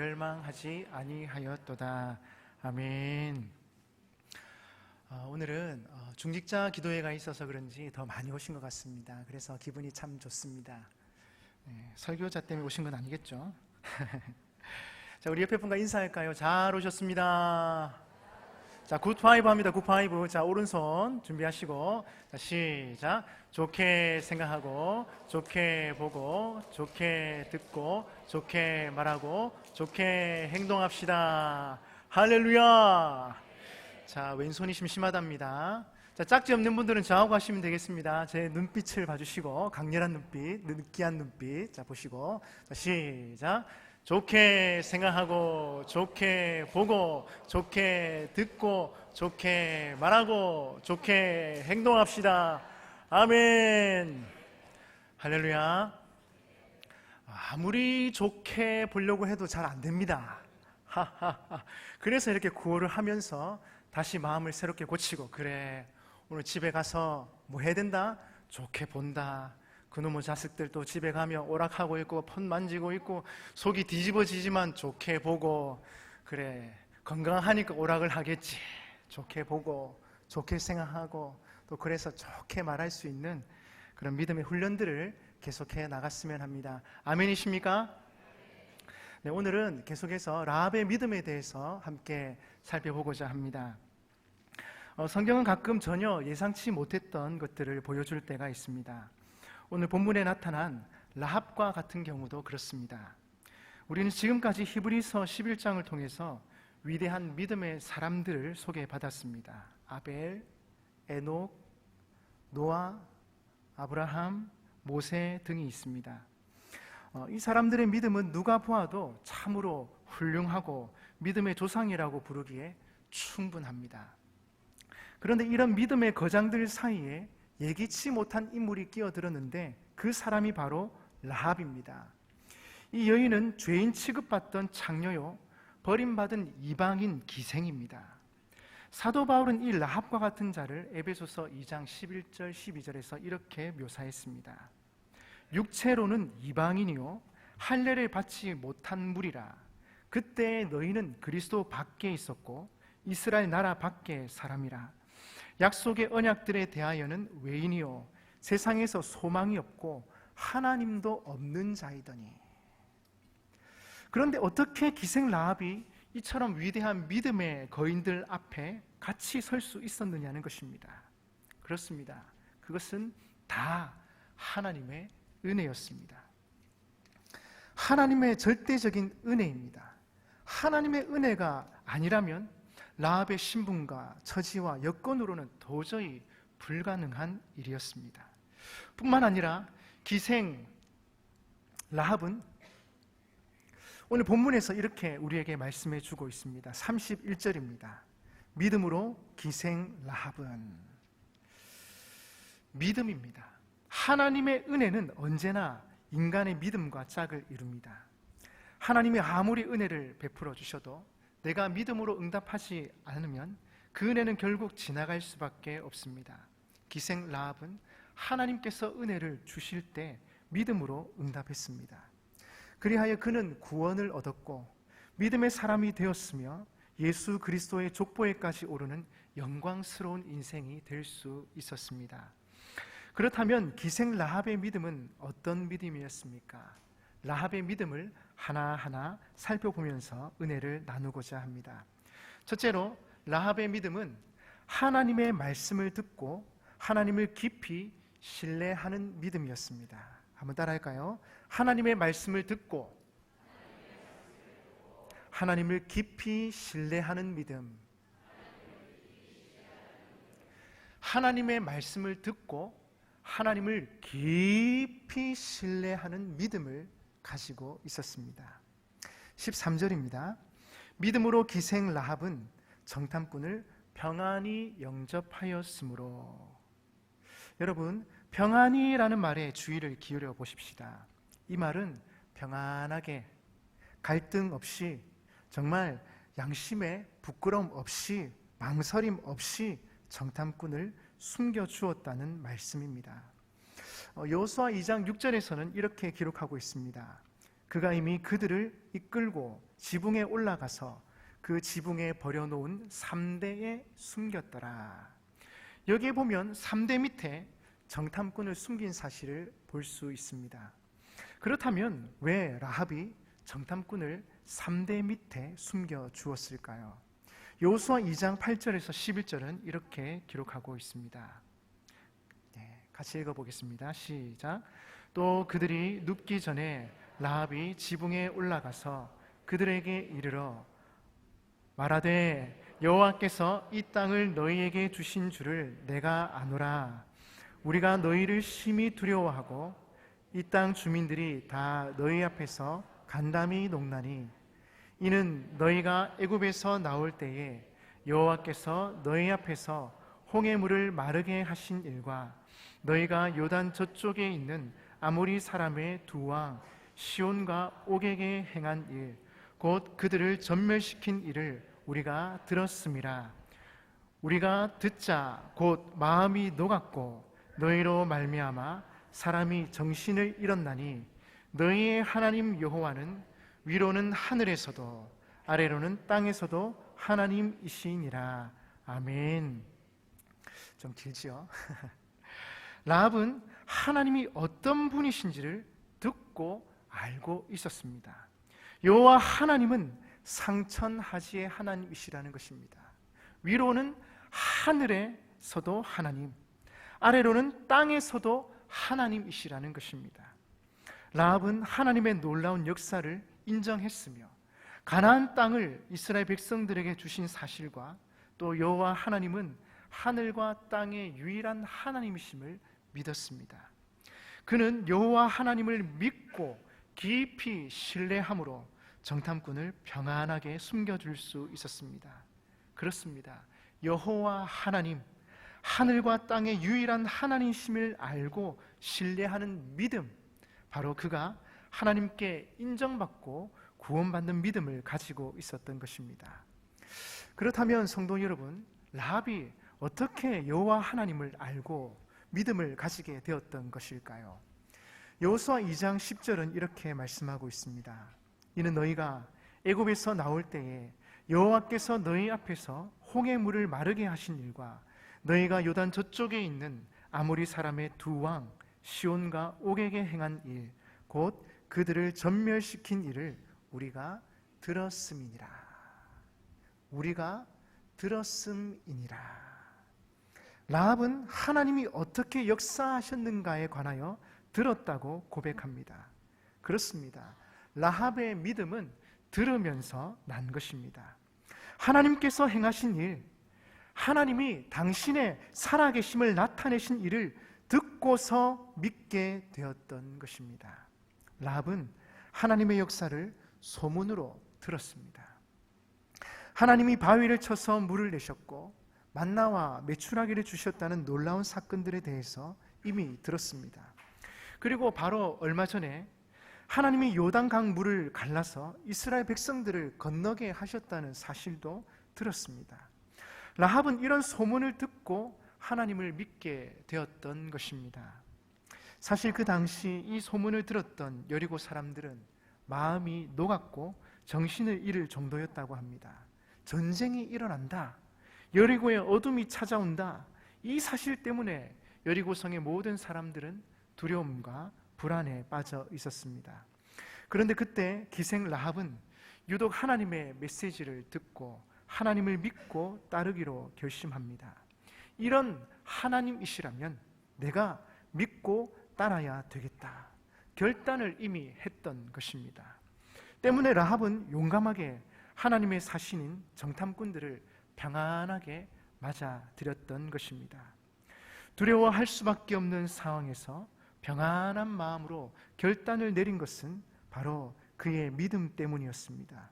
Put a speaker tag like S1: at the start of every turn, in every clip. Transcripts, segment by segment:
S1: 멸망하지 아니하였도다. 아멘. 어, 오늘은 어, 중직자 기도회가 있어서 그런지 더 많이 오신 것 같습니다. 그래서 기분이 참 좋습니다. 네, 설교자 때문에 오신 건 아니겠죠? 자, 우리 옆에 분과 인사할까요? 잘 오셨습니다. 자, 굿파이브 합니다. 굿파이브. 자, 오른손 준비하시고. 자, 시작. 좋게 생각하고, 좋게 보고, 좋게 듣고, 좋게 말하고, 좋게 행동합시다. 할렐루야. 자, 왼손이 심심하답니다. 자, 짝지 없는 분들은 저하고 하시면 되겠습니다. 제 눈빛을 봐주시고, 강렬한 눈빛, 느끼한 눈빛. 자, 보시고. 자, 시작. 좋게 생각하고, 좋게 보고, 좋게 듣고, 좋게 말하고, 좋게 행동합시다. 아멘. 할렐루야. 아무리 좋게 보려고 해도 잘 안 됩니다. 그래서 이렇게 구호를 하면서 다시 마음을 새롭게 고치고, 그래. 오늘 집에 가서 뭐 해야 된다? 좋게 본다. 그놈의 자식들도 집에 가면 오락하고 있고 폰 만지고 있고 속이 뒤집어지지만 좋게 보고 그래 건강하니까 오락을 하겠지. 좋게 보고 좋게 생각하고 또 그래서 좋게 말할 수 있는 그런 믿음의 훈련들을 계속해 나갔으면 합니다. 아멘이십니까? 네, 오늘은 계속해서 라합의 믿음에 대해서 함께 살펴보고자 합니다. 어, 성경은 가끔 전혀 예상치 못했던 것들을 보여줄 때가 있습니다 오늘 본문에 나타난 라합과 같은 경우도 그렇습니다. 우리는 지금까지 히브리서 11장을 통해서 위대한 믿음의 사람들을 소개받았습니다. 아벨, 에녹, 노아, 아브라함, 모세 등이 있습니다. 어, 이 사람들의 믿음은 누가 보아도 참으로 훌륭하고 믿음의 조상이라고 부르기에 충분합니다. 그런데 이런 믿음의 거장들 사이에 예기치 못한 인물이 끼어들었는데 그 사람이 바로 라합입니다. 이 여인은 죄인 취급받던 장녀요, 버림받은 이방인 기생입니다. 사도 바울은 이 라합과 같은 자를 에베소서 2장 11절 12절에서 이렇게 묘사했습니다. 육체로는 이방인이요 할례를 받지 못한 무리라. 그때 너희는 그리스도 밖에 있었고 이스라엘 나라 밖에 사람이라. 약속의 언약들에 대하여는 외인이요 세상에서 소망이 없고 하나님도 없는 자이더니 그런데 어떻게 기생 라합이 이처럼 위대한 믿음의 거인들 앞에 같이 설 수 있었느냐는 것입니다. 그렇습니다. 그것은 다 하나님의 은혜였습니다. 하나님의 절대적인 은혜입니다. 하나님의 은혜가 아니라면 라합의 신분과 처지와 여건으로는 도저히 불가능한 일이었습니다. 뿐만 아니라 기생 라합은 오늘 본문에서 이렇게 우리에게 말씀해 주고 있습니다. 31절입니다. 믿음으로 기생 라합은 믿음입니다. 하나님의 은혜는 언제나 인간의 믿음과 짝을 이룹니다. 하나님이 아무리 은혜를 베풀어 주셔도 내가 믿음으로 응답하지 않으면 그 은혜는 결국 지나갈 수밖에 없습니다. 기생 라합은 하나님께서 은혜를 주실 때 믿음으로 응답했습니다. 그리하여 그는 구원을 얻었고 믿음의 사람이 되었으며 예수 그리스도의 족보에까지 오르는 영광스러운 인생이 될 수 있었습니다. 그렇다면 기생 라합의 믿음은 어떤 믿음이었습니까? 라합의 믿음을 하나하나 살펴보면서 은혜를 나누고자 합니다. 첫째로 라합의 믿음은 하나님의 말씀을 듣고 하나님을 깊이 신뢰하는 믿음이었습니다. 한번 따라할까요? 하나님의 말씀을 듣고 하나님을 깊이 신뢰하는 믿음. 하나님의 말씀을 듣고 하나님을 깊이 신뢰하는 믿음을 가지고 있었습니다. 13절입니다. 믿음으로 기생 라합은 정탐꾼을 평안히 영접하였으므로 여러분 평안이라는 말에 주의를 기울여 보십시다. 이 말은 평안하게 갈등 없이 정말 양심에 부끄럼 없이 망설임 없이 정탐꾼을 숨겨 주었다는 말씀입니다. 어, 여호수아 2장 6절에서는 이렇게 기록하고 있습니다. 그가 이미 그들을 이끌고 지붕에 올라가서 그 지붕에 버려놓은 3대에 숨겼더라. 여기에 보면 3대 밑에 정탐꾼을 숨긴 사실을 볼 수 있습니다. 그렇다면 왜 라합이 정탐꾼을 3대 밑에 숨겨 주었을까요? 요수와 2장 8절에서 11절은 이렇게 기록하고 있습니다. 네, 같이 읽어보겠습니다. 시작. 또 그들이 눕기 전에 라합이 지붕에 올라가서 그들에게 이르러 말하되 여호와께서 이 땅을 너희에게 주신 줄을 내가 아노라 우리가 너희를 심히 두려워하고 이 땅 주민들이 다 너희 앞에서 간담이 녹나니 이는 너희가 애굽에서 나올 때에 여호와께서 너희 앞에서 홍해 물을 마르게 하신 일과 너희가 요단 저쪽에 있는 아모리 사람의 두 왕 시온과 옥에게 행한 일 곧 그들을 전멸시킨 일을 우리가 들었음이라 우리가 듣자 곧 마음이 녹았고 너희로 말미암아 사람이 정신을 잃었나니 너희의 하나님 여호와는 위로는 하늘에서도 아래로는 땅에서도 하나님이시니라 아멘. 좀 길지요. 라합은 하나님이 어떤 분이신지를 듣고 알고 있었습니다. 여호와 하나님은 상천하지의 하나님이시라는 것입니다. 위로는 하늘에서도 하나님, 아래로는 땅에서도 하나님이시라는 것입니다. 라합은 하나님의 놀라운 역사를 인정했으며 가나안 땅을 이스라엘 백성들에게 주신 사실과 또 여호와 하나님은 하늘과 땅의 유일한 하나님이심을 믿었습니다. 그는 여호와 하나님을 믿고 깊이 신뢰함으로 정탐꾼을 평안하게 숨겨줄 수 있었습니다. 그렇습니다. 여호와 하나님, 하늘과 땅의 유일한 하나님심을 알고 신뢰하는 믿음, 바로 그가 하나님께 인정받고 구원받는 믿음을 가지고 있었던 것입니다. 그렇다면 성도 여러분, 라합이 어떻게 여호와 하나님을 알고 믿음을 가지게 되었던 것일까요? 여호수아 2장 10절은 이렇게 말씀하고 있습니다. 이는 너희가 애굽에서 나올 때에 여호와께서 너희 앞에서 홍해 물을 마르게 하신 일과 너희가 요단 저쪽에 있는 아모리 사람의 두 왕 시온과 옥에게 행한 일 곧 그들을 전멸시킨 일을 우리가 들었음이니라. 우리가 들었음이니라. 라합은 하나님이 어떻게 역사하셨는가에 관하여 들었다고 고백합니다. 그렇습니다. 라합의 믿음은 들으면서 난 것입니다. 하나님께서 행하신 일, 하나님이 당신의 살아계심을 나타내신 일을 듣고서 믿게 되었던 것입니다. 라합은 하나님의 역사를 소문으로 들었습니다. 하나님이 바위를 쳐서 물을 내셨고 만나와 메추라기를 주셨다는 놀라운 사건들에 대해서 이미 들었습니다. 그리고 바로 얼마 전에 하나님이 요단강 물을 갈라서 이스라엘 백성들을 건너게 하셨다는 사실도 들었습니다. 라합은 이런 소문을 듣고 하나님을 믿게 되었던 것입니다. 사실 그 당시 이 소문을 들었던 여리고 사람들은 마음이 녹았고 정신을 잃을 정도였다고 합니다. 전쟁이 일어난다. 여리고의 어둠이 찾아온다. 이 사실 때문에 여리고성의 모든 사람들은 두려움과 불안에 빠져 있었습니다. 그런데 그때 기생 라합은 유독 하나님의 메시지를 듣고 하나님을 믿고 따르기로 결심합니다. 이런 하나님이시라면 내가 믿고 따라야 되겠다. 결단을 이미 했던 것입니다. 때문에 라합은 용감하게 하나님의 사신인 정탐꾼들을 평안하게 맞아들였던 것입니다. 두려워할 수밖에 없는 상황에서 평안한 마음으로 결단을 내린 것은 바로 그의 믿음 때문이었습니다.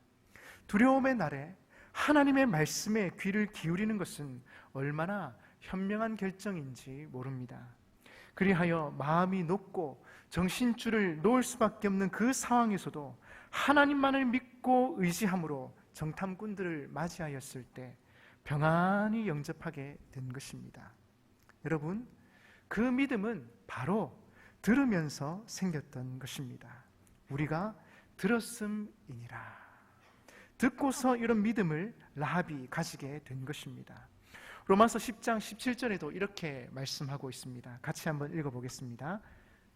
S1: 두려움의 날에 하나님의 말씀에 귀를 기울이는 것은 얼마나 현명한 결정인지 모릅니다. 그리하여 마음이 높고 정신줄을 놓을 수밖에 없는 그 상황에서도 하나님만을 믿고 의지함으로 정탐꾼들을 맞이하였을 때 평안히 영접하게 된 것입니다. 여러분, 그 믿음은 바로 들으면서 생겼던 것입니다. 우리가 들었음이니라. 듣고서 이런 믿음을 라합이 가지게 된 것입니다. 로마서 10장 17절에도 이렇게 말씀하고 있습니다. 같이 한번 읽어 보겠습니다.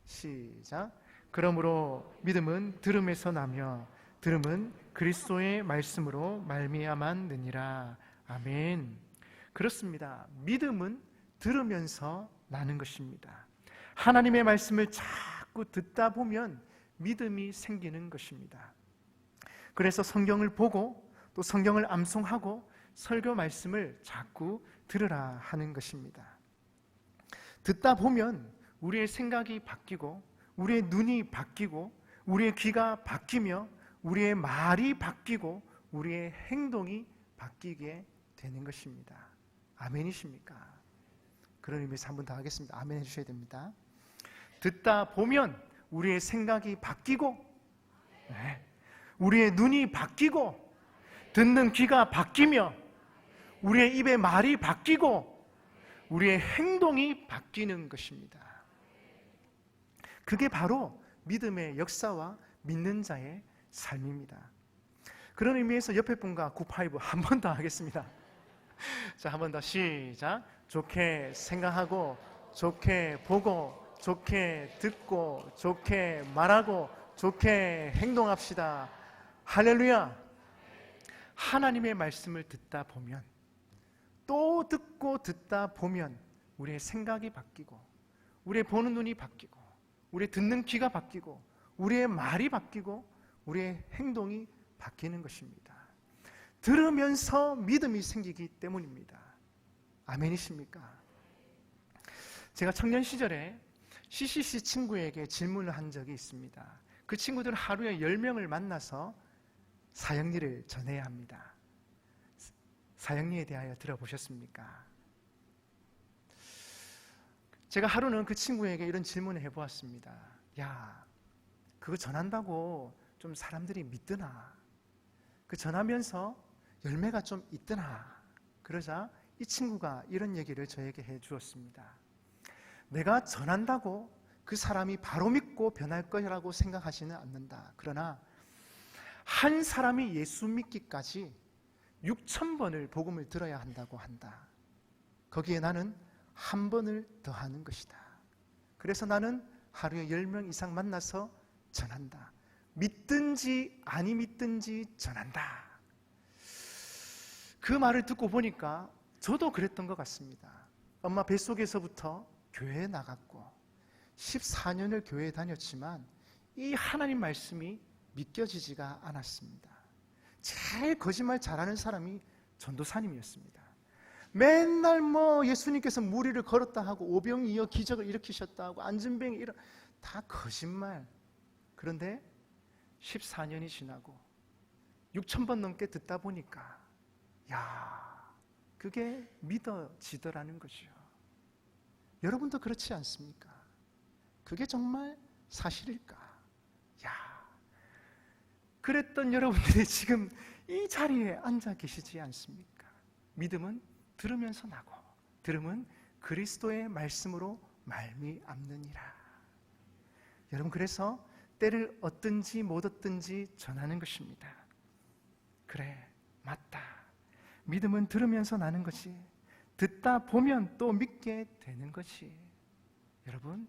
S1: 시작. 그러므로 믿음은 들음에서 나며 들음은 그리스도의 말씀으로 말미암았느니라. 아멘. 그렇습니다. 믿음은 들으면서 나는 것입니다. 하나님의 말씀을 자꾸 듣다 보면 믿음이 생기는 것입니다. 그래서 성경을 보고 또 성경을 암송하고 설교 말씀을 자꾸 들으라 하는 것입니다. 듣다 보면 우리의 생각이 바뀌고 우리의 눈이 바뀌고 우리의 귀가 바뀌며 우리의 말이 바뀌고 우리의 행동이 바뀌게 되는 것입니다. 아멘이십니까? 그런 의미에서 한 번 더 하겠습니다. 아멘 해주셔야 됩니다. 듣다 보면 우리의 생각이 바뀌고, 네. 우리의 눈이 바뀌고, 듣는 귀가 바뀌며, 우리의 입의 말이 바뀌고, 우리의 행동이 바뀌는 것입니다. 그게 바로 믿음의 역사와 믿는 자의 삶입니다. 그런 의미에서 옆에 분과 굿파이브 한 번 더 하겠습니다. 자, 한 번 더 시작. 좋게 생각하고, 좋게 보고, 좋게 듣고, 좋게 말하고, 좋게 행동합시다. 할렐루야! 하나님의 말씀을 듣다 보면, 또 듣고 듣다 보면, 우리의 생각이 바뀌고, 우리의 보는 눈이 바뀌고, 우리의 듣는 귀가 바뀌고, 우리의 말이 바뀌고, 우리의 행동이 바뀌는 것입니다. 들으면서 믿음이 생기기 때문입니다. 아멘이십니까? 제가 청년 시절에 CCC 친구에게 질문을 한 적이 있습니다. 그 친구들은 하루에 10명을 만나서 사형리를 전해야 합니다. 사형리에 대하여 들어보셨습니까? 제가 하루는 그 친구에게 이런 질문을 해보았습니다. 야, 그거 전한다고 좀 사람들이 믿드나? 그 전하면서 열매가 좀 있더나? 그러자 이 친구가 이런 얘기를 저에게 해 주었습니다. 내가 전한다고 그 사람이 바로 믿고 변할 거라고 생각하지는 않는다. 그러나 한 사람이 예수 믿기까지 6천 번을 복음을 들어야 한다고 한다. 거기에 나는 한 번을 더하는 것이다. 그래서 나는 하루에 10명 이상 만나서 전한다. 믿든지 아니 믿든지 전한다. 그 말을 듣고 보니까 저도 그랬던 것 같습니다. 엄마 뱃속에서부터 교회에 나갔고 14년을 교회에 다녔지만 이 하나님 말씀이 믿겨지지가 않았습니다. 제일 거짓말 잘하는 사람이 전도사님이었습니다. 맨날 뭐 예수님께서 무리를 걸었다 하고 오병이어 기적을 일으키셨다 하고 안전병이 이런 다 거짓말. 그런데 14년이 지나고 6천 번 넘게 듣다 보니까 야, 그게 믿어지더라는 거죠. 여러분도 그렇지 않습니까? 그게 정말 사실일까? 야, 그랬던 여러분들이 지금 이 자리에 앉아 계시지 않습니까? 믿음은 들으면서 나고, 들음은 그리스도의 말씀으로 말미암느니라. 여러분 그래서 때를 얻든지 못 얻든지 전하는 것입니다. 그래, 맞다. 믿음은 들으면서 나는 것이 듣다 보면 또 믿게 되는 것이 여러분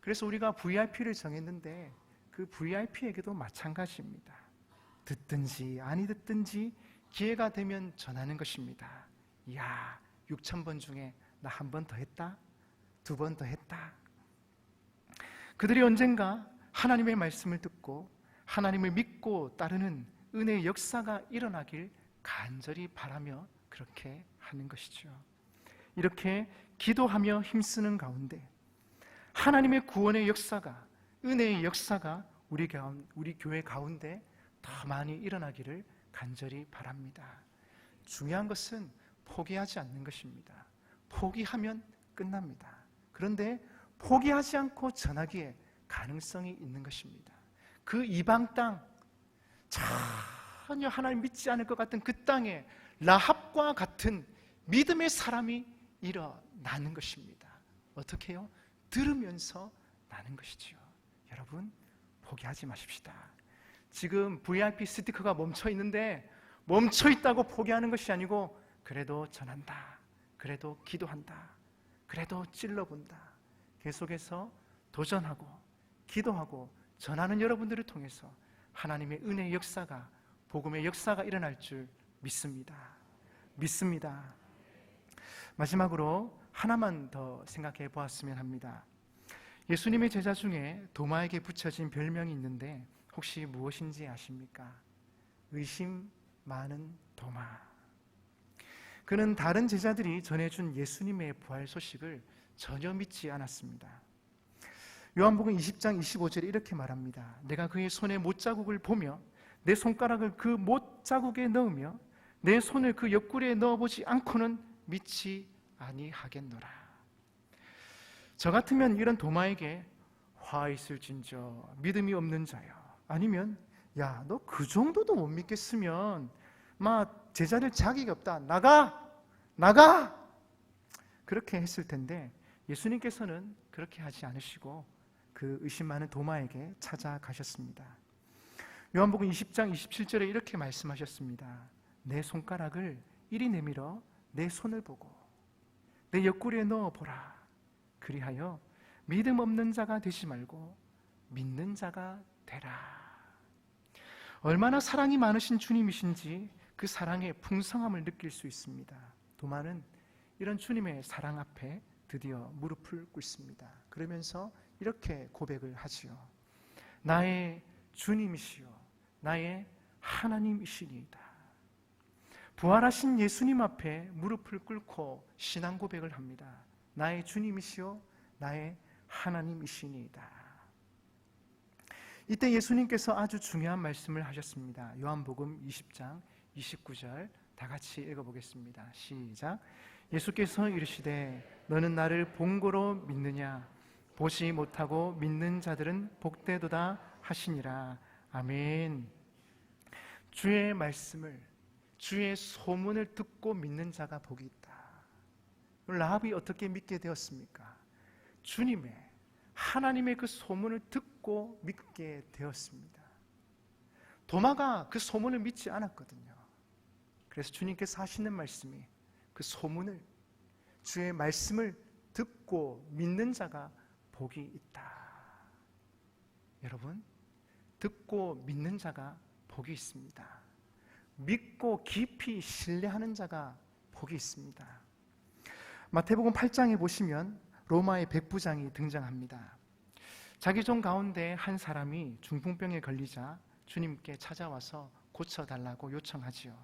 S1: 그래서 우리가 VIP를 정했는데 그 VIP에게도 마찬가지입니다. 듣든지 아니 듣든지 기회가 되면 전하는 것입니다. 야, 6천 번 중에 나 한 번 더 했다. 두 번 더 했다. 그들이 언젠가 하나님의 말씀을 듣고 하나님을 믿고 따르는 은혜의 역사가 일어나길 간절히 바라며 그렇게 하는 것이죠. 이렇게 기도하며 힘쓰는 가운데 하나님의 구원의 역사가 은혜의 역사가 우리 가운 우리 교회 가운데 더 많이 일어나기를 간절히 바랍니다. 중요한 것은 포기하지 않는 것입니다. 포기하면 끝납니다. 그런데 포기하지 않고 전하기에 가능성이 있는 것입니다. 그 이방 땅 전혀 하나님 믿지 않을 것 같은 그 땅에 라합과 같은 믿음의 사람이 일어나는 것입니다. 어떻게 요 들으면서 나는 것이지요. 여러분 포기하지 마십시다. 지금 VIP 스티커가 멈춰 있는데 멈춰 있다고 포기하는 것이 아니고 그래도 전한다. 그래도 기도한다. 그래도 찔러본다. 계속해서 도전하고 기도하고 전하는 여러분들을 통해서 하나님의 은혜의 역사가 복음의 역사가 일어날 줄 믿습니다. 믿습니다. 마지막으로 하나만 더 생각해 보았으면 합니다. 예수님의 제자 중에 도마에게 붙여진 별명이 있는데 혹시 무엇인지 아십니까? 의심 많은 도마. 그는 다른 제자들이 전해준 예수님의 부활 소식을 전혀 믿지 않았습니다. 요한복음 20장 25절에 이렇게 말합니다. 내가 그의 손에 못자국을 보며 내 손가락을 그 못자국에 넣으며 내 손을 그 옆구리에 넣어보지 않고는 믿지 아니하겠노라. 저 같으면 이런 도마에게 화 있을진저 믿음이 없는 자여 아니면 야 너 그 정도도 못 믿겠으면 막 제자들 자격이 없다 나가 나가 그렇게 했을 텐데 예수님께서는 그렇게 하지 않으시고 그 의심 많은 도마에게 찾아가셨습니다. 요한복음 20장 27절에 이렇게 말씀하셨습니다. 내 손가락을 이리 내밀어 내 손을 보고 내 옆구리에 넣어 보라. 그리하여 믿음 없는 자가 되지 말고 믿는 자가 되라. 얼마나 사랑이 많으신 주님이신지 그 사랑의 풍성함을 느낄 수 있습니다. 도마는 이런 주님의 사랑 앞에 드디어 무릎을 꿇습니다. 그러면서 이렇게 고백을 하지요. 나의 주님이시요. 나의 하나님이시니이다. 부활하신 예수님 앞에 무릎을 꿇고 신앙 고백을 합니다. 나의 주님이시요. 나의 하나님이시니이다. 이때 예수님께서 아주 중요한 말씀을 하셨습니다. 요한복음 20장 29절 다 같이 읽어보겠습니다. 시작. 예수께서 이르시되 너는 나를 본고로 믿느냐 보지 못하고 믿는 자들은 복되도다 하시니라. 아멘. 주의 말씀을 주의 소문을 듣고 믿는 자가 복이 있다. 라합이 어떻게 믿게 되었습니까? 주님의 하나님의 그 소문을 듣고 믿게 되었습니다. 도마가 그 소문을 믿지 않았거든요. 그래서 주님께서 하시는 말씀이 그 소문을 주의 말씀을 듣고 믿는 자가 복이 있다. 여러분, 듣고 믿는 자가 복이 있습니다. 믿고 깊이 신뢰하는 자가 복이 있습니다. 마태복음 8장에 보시면 로마의 백부장이 등장합니다. 자기 종 가운데 한 사람이 중풍병에 걸리자 주님께 찾아와서 고쳐달라고 요청하지요.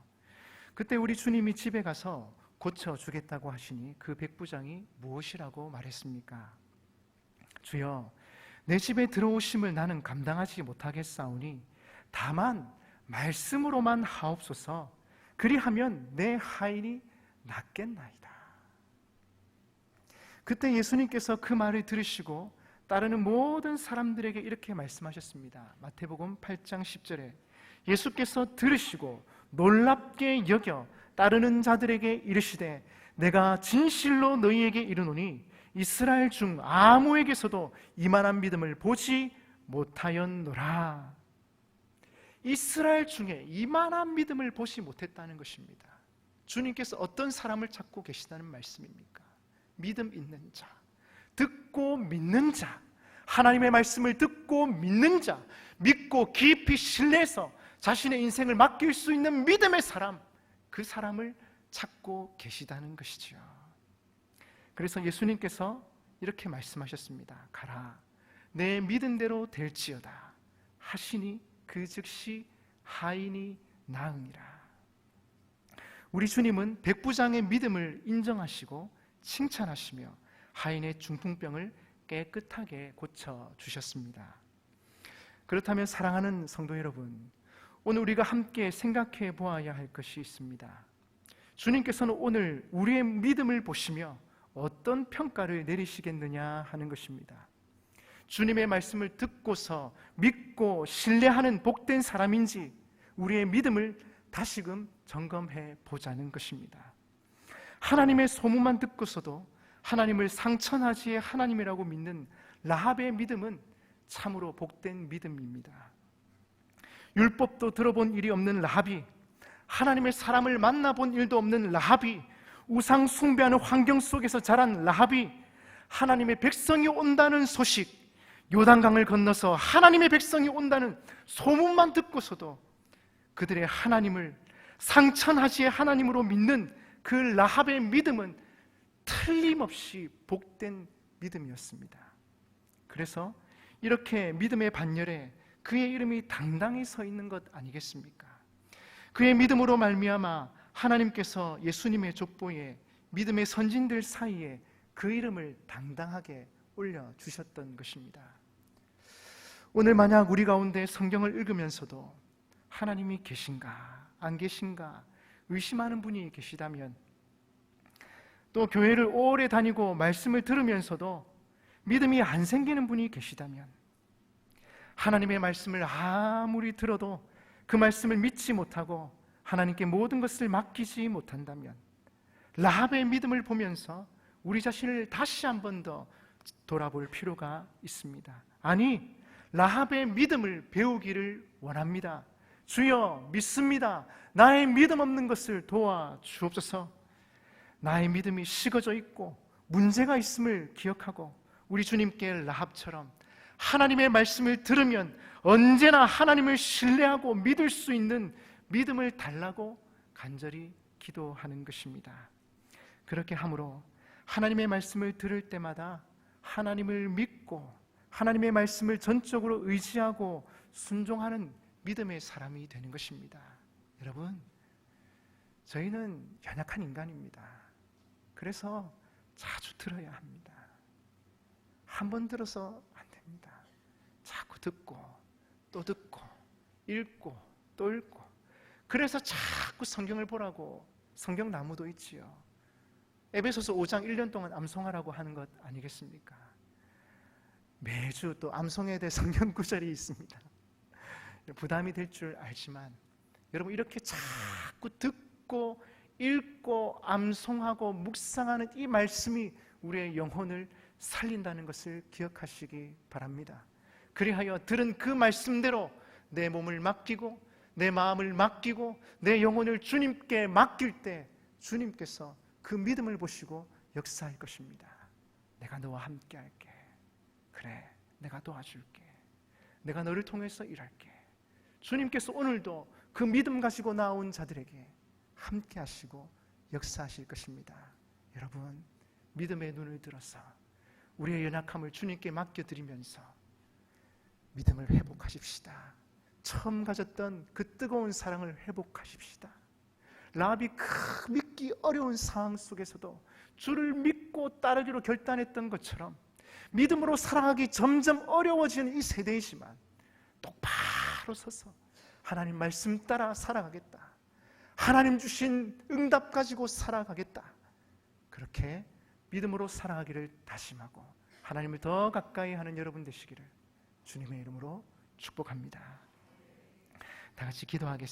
S1: 그때 우리 주님이 집에 가서 고쳐주겠다고 하시니 그 백부장이 무엇이라고 말했습니까? 주여 내 집에 들어오심을 나는 감당하지 못하겠사오니 다만 말씀으로만 하옵소서 그리하면 내 하인이 낫겠나이다. 그때 예수님께서 그 말을 들으시고 따르는 모든 사람들에게 이렇게 말씀하셨습니다. 마태복음 8장 10절에 예수께서 들으시고 놀랍게 여겨 따르는 자들에게 이르시되 내가 진실로 너희에게 이르노니 이스라엘 중 아무에게서도 이만한 믿음을 보지 못하였노라. 이스라엘 중에 이만한 믿음을 보지 못했다는 것입니다. 주님께서 어떤 사람을 찾고 계시다는 말씀입니까? 믿음 있는 자, 듣고 믿는 자, 하나님의 말씀을 듣고 믿는 자, 믿고 깊이 신뢰해서 자신의 인생을 맡길 수 있는 믿음의 사람, 그 사람을 찾고 계시다는 것이지요. 그래서 예수님께서 이렇게 말씀하셨습니다. 가라. 내 믿은 대로 될지어다. 하시니 그 즉시 하인이 나으니라. 우리 주님은 백부장의 믿음을 인정하시고 칭찬하시며 하인의 중풍병을 깨끗하게 고쳐 주셨습니다. 그렇다면 사랑하는 성도 여러분, 오늘 우리가 함께 생각해 보아야 할 것이 있습니다. 주님께서는 오늘 우리의 믿음을 보시며 어떤 평가를 내리시겠느냐 하는 것입니다. 주님의 말씀을 듣고서 믿고 신뢰하는 복된 사람인지 우리의 믿음을 다시금 점검해 보자는 것입니다. 하나님의 소문만 듣고서도 하나님을 상천하지의 하나님이라고 믿는 라합의 믿음은 참으로 복된 믿음입니다. 율법도 들어본 일이 없는 라합이 하나님의 사람을 만나본 일도 없는 라합이 우상 숭배하는 환경 속에서 자란 라합이 하나님의 백성이 온다는 소식 요단강을 건너서 하나님의 백성이 온다는 소문만 듣고서도 그들의 하나님을 상천하지의 하나님으로 믿는 그 라합의 믿음은 틀림없이 복된 믿음이었습니다. 그래서 이렇게 믿음의 반열에 그의 이름이 당당히 서 있는 것 아니겠습니까? 그의 믿음으로 말미암아 하나님께서 예수님의 족보에 믿음의 선진들 사이에 그 이름을 당당하게 올려 주셨던 것입니다. 오늘 만약 우리 가운데 성경을 읽으면서도 하나님이 계신가 안 계신가 의심하는 분이 계시다면 또 교회를 오래 다니고 말씀을 들으면서도 믿음이 안 생기는 분이 계시다면 하나님의 말씀을 아무리 들어도 그 말씀을 믿지 못하고 하나님께 모든 것을 맡기지 못한다면 라합의 믿음을 보면서 우리 자신을 다시 한 번 더 돌아볼 필요가 있습니다. 아니, 라합의 믿음을 배우기를 원합니다. 주여, 믿습니다. 나의 믿음 없는 것을 도와 주옵소서. 나의 믿음이 식어져 있고 문제가 있음을 기억하고 우리 주님께 라합처럼 하나님의 말씀을 들으면 언제나 하나님을 신뢰하고 믿을 수 있는 믿음을 달라고 간절히 기도하는 것입니다. 그렇게 함으로 하나님의 말씀을 들을 때마다 하나님을 믿고 하나님의 말씀을 전적으로 의지하고 순종하는 믿음의 사람이 되는 것입니다. 여러분, 저희는 연약한 인간입니다. 그래서 자주 들어야 합니다. 한 번 들어서 안 됩니다. 자꾸 듣고 또 듣고 읽고 또 읽고 그래서 자꾸 성경을 보라고 성경 나무도 있지요. 에베소서 5장 1년 동안 암송하라고 하는 것 아니겠습니까? 매주 또 암송에 대해 성경 구절이 있습니다. 부담이 될 줄 알지만 여러분 이렇게 자꾸 듣고 읽고 암송하고 묵상하는 이 말씀이 우리의 영혼을 살린다는 것을 기억하시기 바랍니다. 그리하여 들은 그 말씀대로 내 몸을 맡기고 내 마음을 맡기고 내 영혼을 주님께 맡길 때 주님께서 그 믿음을 보시고 역사할 것입니다. 내가 너와 함께 할게. 그래, 내가 도와줄게. 내가 너를 통해서 일할게. 주님께서 오늘도 그 믿음 가지고 나온 자들에게 함께 하시고 역사하실 것입니다. 여러분, 믿음의 눈을 들어서 우리의 연약함을 주님께 맡겨드리면서 믿음을 회복하십시다. 처음 가졌던 그 뜨거운 사랑을 회복하십시다. 라합이 그 믿기 어려운 상황 속에서도 주를 믿고 따르기로 결단했던 것처럼 믿음으로 살아가기 점점 어려워지는 이 세대이지만 똑바로 서서 하나님 말씀 따라 살아가겠다. 하나님 주신 응답 가지고 살아가겠다. 그렇게 믿음으로 살아가기를 다짐하고 하나님을 더 가까이 하는 여러분 되시기를 주님의 이름으로 축복합니다. 다 같이 기도하겠습니다.